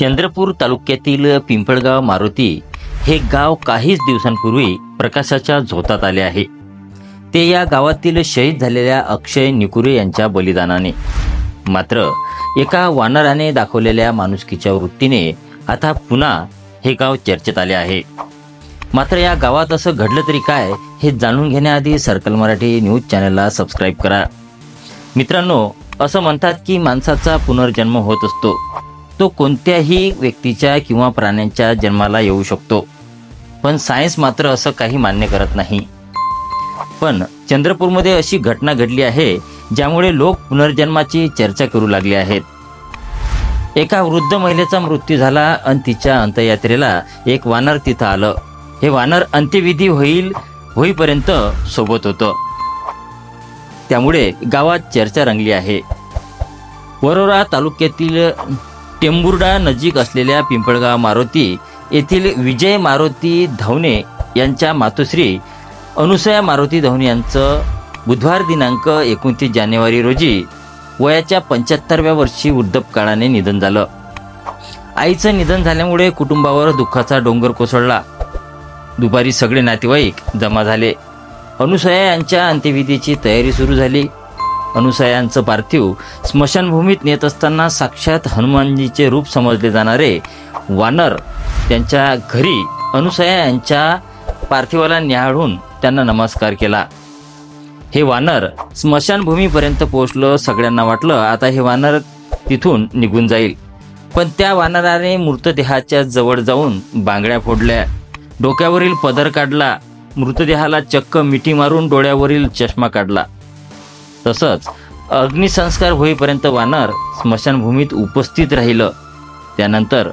चंद्रपूर तालुक्यातील पिंपळगाव मारुती हे गाव काहीच दिवसांपूर्वी प्रकाशाच्या झोतात आले आहे. ते या गावातील शहीद झालेल्या अक्षय निकुरे यांच्या बलिदानाने. मात्र एका वानराने दाखवलेल्या माणुसकीच्या वृत्तीने आता पुन्हा हे गाव चर्चेत आले आहे. मात्र या गावात असं घडलं तरी काय हे जाणून घेण्याआधी सर्कल मराठी न्यूज चॅनलला सबस्क्राईब करा. मित्रांनो असं म्हणतात की माणसाचा पुनर्जन्म होत असतो. तो कोणत्याही व्यक्तीच्या किंवा प्राण्यांच्या जन्माला येऊ शकतो. पण सायन्स मात्र असं काही मान्य करत नाही. पण चंद्रपूरमध्ये अशी घटना घडली आहे ज्यामुळे लोक पुनर्जन्माची चर्चा करू लागले आहेत. एका वृद्ध महिलेचा मृत्यू झाला आणि तिच्या अंत्ययात्रेला एक वानर तिथं आलं. हे वानर अंत्यविधी होईल होईपर्यंत सोबत होतं. त्यामुळे गावात चर्चा रंगली आहे. वरोरा तालुक्यातील टेंबुर्डा नजीक असलेल्या पिंपळगाव मारुती येथील विजय मारुती धवणे यांच्या मातोश्री अनुसया मारुती धवणे यांचं बुधवार दिनांक एकोणतीस जानेवारी रोजी वयाच्या पंच्याहत्तरव्या वर्षी वृद्धपकाळाने निधन झालं. आईचं निधन झाल्यामुळे कुटुंबावर दुःखाचा डोंगर कोसळला. दुपारी सगळे नातेवाईक जमा झाले. अनुसया यांच्या अंत्यविधीची तयारी सुरू झाली. अनुसयांचं पार्थिव स्मशानभूमीत नेत असताना साक्षात हनुमानजीचे रूप समजले जाणारे वानर त्यांच्या घरी अनुसया यांच्या पार्थिवाला न्याहाळून त्यांना नमस्कार केला. हे वानर स्मशानभूमीपर्यंत पोहोचलं सगळ्यांना वाटलं आता हे वानर तिथून निघून जाईल. पण त्या वानराने मृतदेहाच्या जवळ जाऊन बांगड्या फोडल्या. डोक्यावरील पदर काढला. मृतदेहाला चक्क मिठी मारून डोळ्यावरील चष्मा काढला. तसंच अग्निसंस्कार होईपर्यंत वानर स्मशानभूमीत उपस्थित राहिलं. त्यानंतर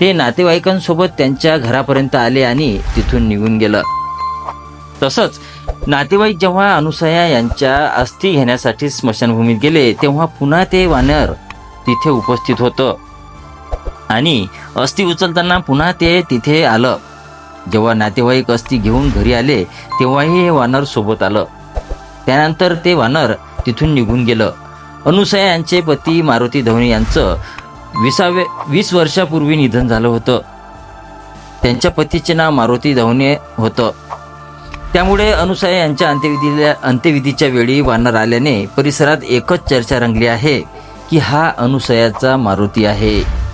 ते नातेवाईकांसोबत त्यांच्या घरापर्यंत आले आणि तिथून निघून गेलं. तसंच नातेवाईक जेव्हा अनुसया यांच्या अस्थी घेण्यासाठी स्मशानभूमीत गेले तेव्हा पुन्हा ते वानर तिथे उपस्थित होतं. आणि अस्थी उचलताना पुन्हा ते तिथे आलं. जेव्हा नातेवाईक अस्थी घेऊन घरी आले तेव्हाही हे वानर सोबत आलं. त्यानंतर ते वानर तिथून निघून गेलं. अनुसया यांचे पती मारुती धवनी यांचं विसावे वीस वर्षापूर्वी निधन झालं होतं. त्यांच्या पतीचे नाव मारुती धवने होतं. त्यामुळे अनुसया यांच्या अंत्यविधीला अंत्यविधीच्या वेळी वानर आल्याने परिसरात एकच चर्चा रंगली आहे की हा अनुसयाचा मारुती आहे.